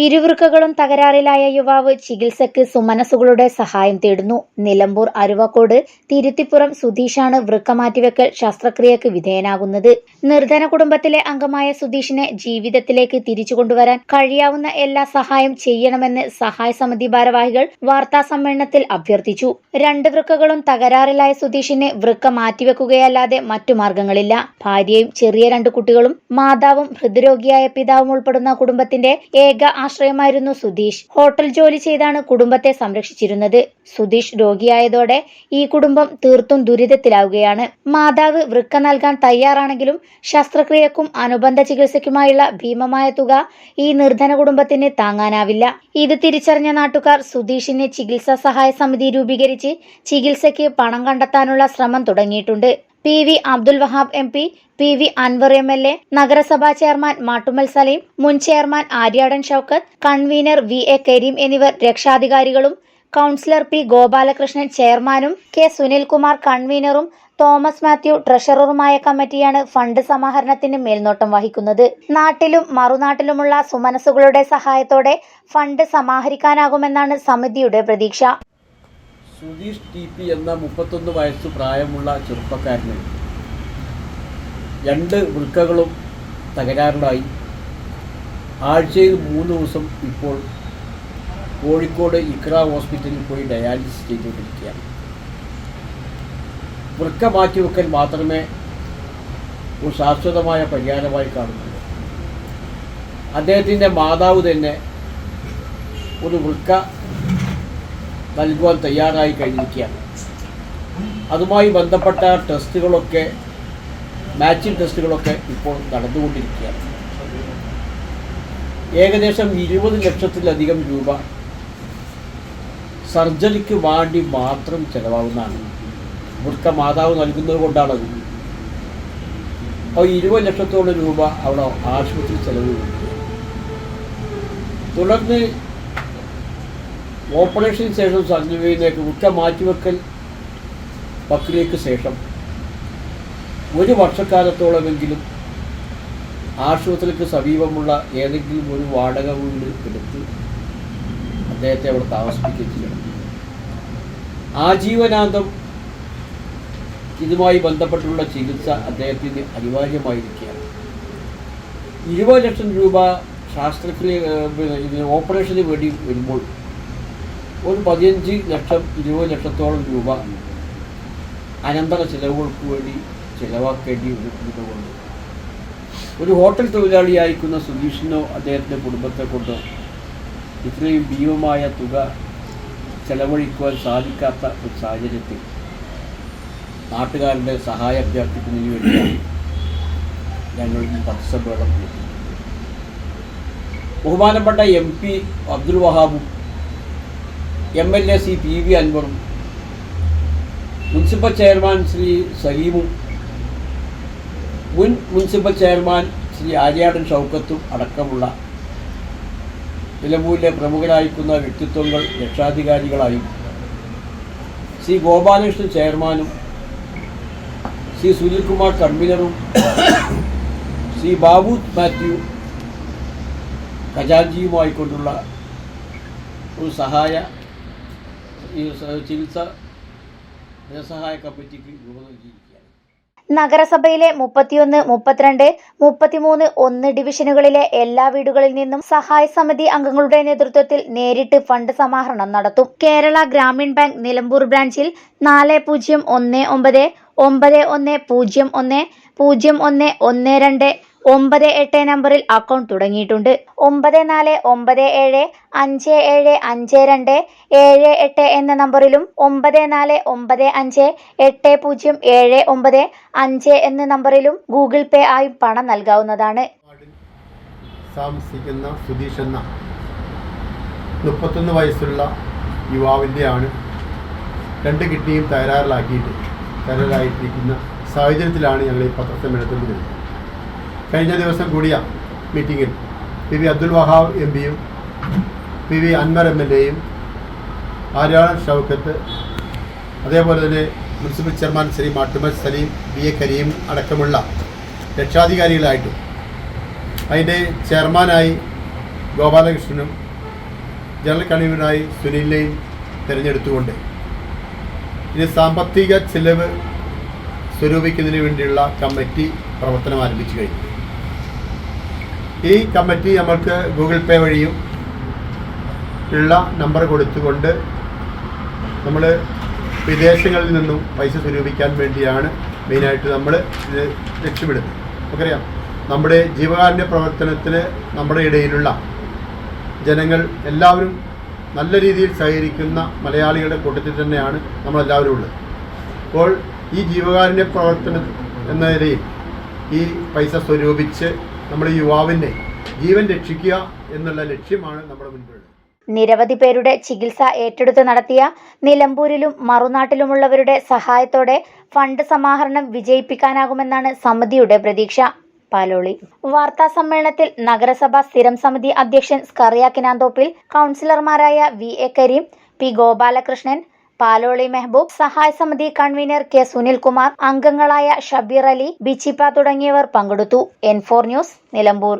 ഇരുവൃക്കകളും തകരാറിലായ യുവാവ് ചികിത്സയ്ക്ക് സുമനസുകളുടെ സഹായം തേടുന്നു. നിലമ്പൂർ അരുവക്കോട് തിരുത്തിപ്പുറം സുധീഷാണ് വൃക്ക മാറ്റിവെക്കൽ ശസ്ത്രക്രിയക്ക് വിധേയനാകുന്നത്. നിർധന കുടുംബത്തിലെ അംഗമായ സുധീഷിനെ ജീവിതത്തിലേക്ക് തിരിച്ചു കൊണ്ടുവരാൻ കഴിയാവുന്ന എല്ലാ സഹായം ചെയ്യണമെന്ന് സഹായ സമിതി ഭാരവാഹികൾ വാർത്താ സമ്മേളനത്തിൽ അഭ്യർത്ഥിച്ചു. രണ്ട് വൃക്കകളും തകരാറിലായ സുധീഷിന് വൃക്ക മാറ്റിവെക്കുകയല്ലാതെ മറ്റു മാർഗങ്ങളില്ല. ഭാര്യയും ചെറിയ രണ്ട് കുട്ടികളും മാതാവും ഹൃദ്രോഗിയായ പിതാവും ഉൾപ്പെടുന്ന കുടുംബത്തിന്റെ ഏക ആശ്രയമായിരുന്നു സുധീഷ്. ഹോട്ടൽ ജോലി ചെയ്താണ് കുടുംബത്തെ സംരക്ഷിച്ചിരുന്നത്. സുധീഷ് രോഗിയായതോടെ ഈ കുടുംബം തീർത്തും ദുരിതത്തിലാവുകയാണ്. മാതാവ് വൃക്ക നൽകാൻ തയ്യാറാണെങ്കിലും ശസ്ത്രക്രിയക്കും അനുബന്ധ ചികിത്സയ്ക്കുമായുള്ള ഭീമമായ തുക ഈ നിർധന കുടുംബത്തിന് താങ്ങാനാവില്ല. ഇത് തിരിച്ചറിഞ്ഞ നാട്ടുകാർ സുധീഷിന് ചികിത്സാ സഹായ സമിതി രൂപീകരിച്ച് ചികിത്സയ്ക്ക് പണം കണ്ടെത്താനുള്ള ശ്രമം തുടങ്ങിയിട്ടുണ്ട്. P V Abdul Wahab M P P V Anwar M L A നഗരസഭാ ചെയർമാൻ മാട്ടുമൽ സലീം മുൻ chairman Aryadan Shoukath convener V A Kareem എന്നിവർ രക്ഷാധികാരികളും കൗൺസിലർ പി ഗോപാലകൃഷ്ണൻ ചെയർമാനും കെ സുനിൽകുമാർ കൺവീനറും തോമസ് മാത്യു ട്രഷററുമായ കമ്മിറ്റിയാണ് ഫണ്ട് സമാഹരണത്തിന് മേൽനോട്ടം വഹിക്കുന്നത്. നാട്ടിലും മറുനാട്ടിലുമുള്ള സുമനസുകളുടെ സഹായത്തോടെ ഫണ്ട് സമാഹരിക്കാനാകുമെന്നാണ് സമിതിയുടെ പ്രതീക്ഷ. സുധീഷ് ടി പി എന്ന മുപ്പത്തൊന്ന് വയസ്സ് പ്രായമുള്ള ചെറുപ്പക്കാരന് രണ്ട് വൃക്കകളും തകരാറിലായി. ആഴ്ചയിൽ മൂന്ന് ദിവസം ഇപ്പോൾ കോഴിക്കോട് ഇക്ര ഹോസ്പിറ്റലിൽ പോയി ഡയാലിസിസ് ചെയ്തുകൊണ്ടിരിക്കുകയാണ്. വൃക്ക മാറ്റിവെക്കൽ മാത്രമേ ഒരു ശാശ്വതമായ പരിഹാരമായി കാണുന്നുള്ളൂ. അദ്ദേഹത്തിന്റെ മാതാവ് തന്നെ ഒരു വൃക്ക നൽകുവാൻ തയ്യാറായി കഴിഞ്ഞിരിക്കുകയാണ്. അതുമായി ബന്ധപ്പെട്ട ടെസ്റ്റുകളൊക്കെ മാച്ചിങ് ടെസ്റ്റുകളൊക്കെ ഇപ്പോൾ നടന്നുകൊണ്ടിരിക്കുകയാണ്. ഏകദേശം ഇരുപത് ലക്ഷത്തിലധികം രൂപ സർജറിക്ക് വേണ്ടി മാത്രം ചെലവാകുന്നതാണ്. വൃക്ക മാതാവ് നൽകുന്നത് കൊണ്ടാണത് അപ്പോൾ ഇരുപത് ലക്ഷത്തോളം രൂപ അവിടെ ആശുപത്രി ചെലവ്. തുടർന്ന് ഓപ്പറേഷന് ശേഷം സർജറിയിലേക്ക് ഉറ്റ മാറ്റിവെക്കൽ പ്രക്രിയയ്ക്ക് ശേഷം ഒരു വർഷക്കാലത്തോളമെങ്കിലും ആശുപത്രിക്ക് സമീപമുള്ള ഏതെങ്കിലും ഒരു വാടക വീട് എടുത്ത് അദ്ദേഹത്തെ അവിടെ താമസിപ്പിക്കുകയും ചെയ്യണം ആജീവനാന്തം ഇതുമായി ബന്ധപ്പെട്ടുള്ള ചികിത്സ അദ്ദേഹത്തിന് അനിവാര്യമായിരിക്കുകയാണ്. ഇരുപത് ലക്ഷം രൂപ ശാസ്ത്രക്രിയ ഓപ്പറേഷന് വേണ്ടി വരുമ്പോൾ ഒരു പതിനഞ്ച് ലക്ഷം ഇരുപത് ലക്ഷത്തോളം രൂപ. അനന്തര ചിലവുകൾക്ക് വേണ്ടി ചിലവാക്കേണ്ടി വരുന്നതുകൊണ്ട് ഒരു ഹോട്ടൽ തൊഴിലാളിയായിരിക്കുന്ന സുധീഷിനോ അദ്ദേഹത്തിന്റെ കുടുംബത്തെ കൊണ്ടോ ഇത്രയും ഭീമമായ തുക ചെലവഴിക്കുവാൻ സാധിക്കാത്ത ഒരു സാഹചര്യത്തിൽ നാട്ടുകാരുടെ സഹായം അഭ്യർത്ഥിക്കുന്നതിന് വേണ്ടിയാണ് ഞങ്ങൾ ഈ വിളിക്കുന്നത് ബഹുമാനപ്പെട്ട M P Abdul വഹാബും M L A C P V അൻവറും municipal chairman Shri സലീമും മുൻ മുനിസിപ്പൽ ചെയർമാൻ ശ്രീ ആര്യാടൻ ഷൗക്കത്തും അടക്കമുള്ള നിലമ്പൂരിലെ പ്രമുഖരായിരിക്കുന്ന വ്യക്തിത്വങ്ങൾ രക്ഷാധികാരികളായും ശ്രീ ഗോപാലകൃഷ്ണൻ ചെയർമാനും ശ്രീ സുനിൽകുമാർ കൺവീനറും ശ്രീ ബാബു മാത്യു ഖജാൻജിയുമായിക്കൊണ്ടുള്ള ഒരു സഹായ നഗരസഭയിലെ മുപ്പത്തിയൊന്ന് മുപ്പത്തിരണ്ട് മുപ്പത്തിമൂന്ന് ഒന്ന് ഡിവിഷനുകളിലെ എല്ലാ വീടുകളിൽ നിന്നും സഹായ സമിതി അംഗങ്ങളുടെ നേതൃത്വത്തിൽ നേരിട്ട് ഫണ്ട് സമാഹരണം നടത്തും. കേരള ഗ്രാമീൺ ബാങ്ക് നിലമ്പൂർ ബ്രാഞ്ചിൽ നാല് പൂജ്യം ഒന്ന് ഒമ്പത് ഒമ്പത് ഒന്ന് പൂജ്യം ഒന്ന് പൂജ്യം ഒന്ന് ഒന്ന് രണ്ട് ഒമ്പത് എട്ട് നമ്പറിൽ അക്കൗണ്ട് തുടങ്ങിയിട്ടുണ്ട്. ഒമ്പത് നാല് ഒമ്പത് ഏഴ് അഞ്ച് ഏഴ് അഞ്ച് രണ്ട് ഏഴ് എട്ട് എന്ന നമ്പറിലും ഒമ്പത് നാല് ഒമ്പത് അഞ്ച് എട്ട് പൂജ്യം ഏഴ് ഒമ്പത് അഞ്ച് എന്ന നമ്പറിലും ഗൂഗിൾ പേ ആയി പണം നൽകാവുന്നതാണ്. താമസിക്കുന്ന സുധീഷ് എന്ന മുപ്പത്തൊന്ന് വയസ്സുള്ള യുവാവിന്റെയാണ് രണ്ട് കിഡ്നിയും തകരാറിലാക്കിയിട്ട് തകരാറിലായിട്ടിരിക്കുന്ന സാഹചര്യത്തിലാണ് ഞങ്ങൾ ഈ പത്രസമ്മേളനത്തിൽ വരുന്നത് കഴിഞ്ഞ ദിവസം കൂടിയ മീറ്റിങ്ങിൽ P V Abdul Wahab M പിയും P V Anvar M L എയും ആര്യാളൻ ഷൗക്കത്ത് അതേപോലെ തന്നെ municipal chairman Shri Mattumal Saleem V A Kareem അടക്കമുള്ള രക്ഷാധികാരികളായിട്ടും അതിന്റെ ചെയർമാനായി ഗോപാലകൃഷ്ണനും ജനറൽ കൺവീനറായി സുനിലിനെയും തിരഞ്ഞെടുത്തുകൊണ്ട് ഇനി സാമ്പത്തിക ചെലവ് സ്വരൂപിക്കുന്നതിന് വേണ്ടിയുള്ള കമ്മിറ്റി പ്രവർത്തനം ആരംഭിച്ചു കഴിഞ്ഞു. ഈ കമ്മിറ്റി നമ്മൾക്ക് ഗൂഗിൾ പേ വഴിയും ഉള്ള നമ്പർ കൊടുത്തുകൊണ്ട് നമ്മൾ വിദേശങ്ങളിൽ നിന്നും പൈസ സ്വരൂപിക്കാൻ വേണ്ടിയാണ് മെയിനായിട്ട് നമ്മൾ ഇത് ലക്ഷ്യമിടുന്നത്. നമുക്കറിയാം നമ്മുടെ ജീവകാരുണ്യ പ്രവർത്തനത്തിന് നമ്മുടെ ഇടയിലുള്ള ജനങ്ങൾ എല്ലാവരും നല്ല രീതിയിൽ സഹകരിക്കുന്ന മലയാളികളുടെ കൂട്ടത്തിൽ തന്നെയാണ് നമ്മളെല്ലാവരും ഉള്ളത്. അപ്പോൾ ഈ ജീവകാരുണ്യ പ്രവർത്തനം എന്ന നിലയിൽ ഈ പൈസ സ്വരൂപിച്ച് നമ്മുടെ യുവാവിന്റെ ജീവൻ രക്ഷിക്കുക എന്നുള്ള ലക്ഷ്യമാണ് നമ്മുടെ മുൻപിലുള്ളത്. നിരവധി പേരുടെ ചികിത്സ ഏറ്റെടുത്ത് നടത്തിയ നിലമ്പൂരിലും മറുനാട്ടിലുമുള്ളവരുടെ സഹായത്തോടെ ഫണ്ട് സമാഹരണം വിജയിപ്പിക്കാനാകുമെന്നാണ് സമിതിയുടെ പ്രതീക്ഷ. പാലോളി. വാർത്താ സമ്മേളനത്തിൽ നഗരസഭാ സ്ഥിരം സമിതി അധ്യക്ഷൻ സ്കറിയ കിനാന്തോപ്പിൽ കൗൺസിലർമാരായ V A Kareem P Gopalakrishnan Paloli Mehboob സഹായ സമിതി കൺവീനർ കെ സുനിൽകുമാർ അംഗങ്ങളായ ഷബീർ അലി ബിച്ചിപ്പ തുടങ്ങിയവർ പങ്കെടുത്തു. N four news Nilambur.